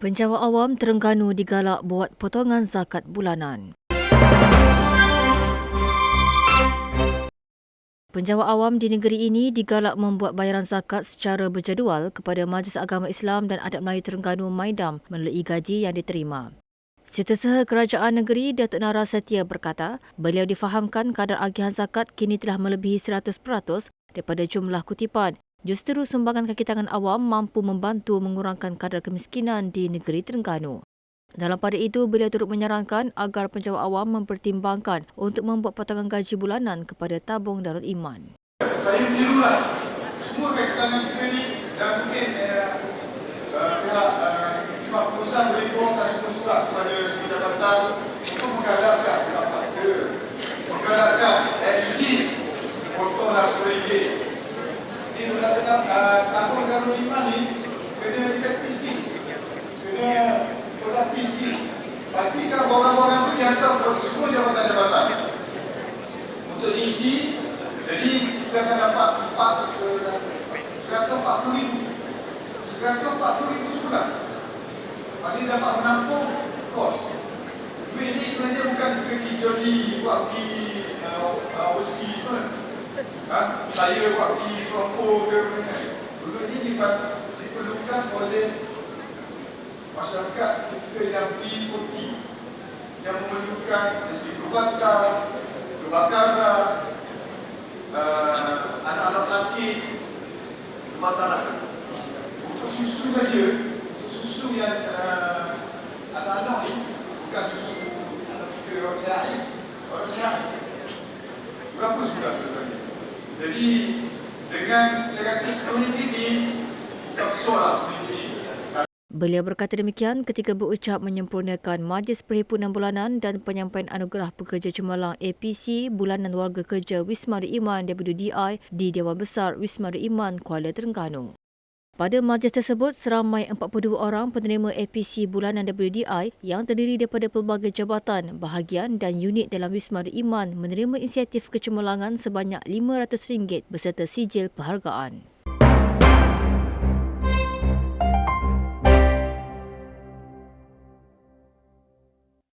Penjawa awam Terengganu digalak buat potongan zakat bulanan. Penjawa awam di negeri ini digalak membuat bayaran zakat secara berjadual kepada Majlis Agama Islam dan Adat Melayu Terengganu Maidam melalui gaji yang diterima. Setiausaha Kerajaan Negeri Datuk Nara Setia berkata, beliau difahamkan kadar agihan zakat kini telah melebihi 100% daripada jumlah kutipan. Justeru sumbangan kaki tangan awam mampu membantu mengurangkan kadar kemiskinan di negeri Terengganu. Dalam pada itu, beliau turut menyarankan agar penjawat awam mempertimbangkan untuk membuat potongan gaji bulanan kepada tabung Darul Iman. saya menirulah semua kaki tangan kita ni dan mungkin eh, uh, pihak uh, khidmat pusat boleh buangkan semua surat kepada semua jabatan uh, tabung Darul Iman ni kena efektif sikit. Kena produktif sikit. Pastikan borang-borang tu dihantar kepada semua jabatan-jabatan. Untuk diisi jadi kita akan dapat 140 ribu. 140 ribu sebulan. Ini dapat menampung kos. Duit ni sebenarnya bukan kita pergi joli buat pergi uh, uh, overseas pun ha? Saya buat pergi Trompo ke mana duit ni dipa- diperlukan oleh masyarakat kita yang P40 yang memerlukan segi perubatan, kebakaran, uh, anak-anak sakit, kebakaran. Untuk susu saja, untuk susu yang uh, anak-anak ni bukan susu anak kita orang sehat ni, orang sehat. Berapa sebulan kita bagi? Jadi dengan saya rasa RM10 ni bukan besar lah RM10 ni. Beliau berkata demikian ketika berucap menyempurnakan Majlis Perhimpunan Bulanan dan penyampaian anugerah pekerja cemerlang APC Bulanan Warga Kerja Wisma Iman WDI di Dewan Besar Wisma Iman Kuala Terengganu. Pada majlis tersebut, seramai 42 orang penerima APC Bulanan WDI yang terdiri daripada pelbagai jabatan, bahagian dan unit dalam Wisma Iman menerima inisiatif kecemerlangan sebanyak RM500 beserta sijil penghargaan.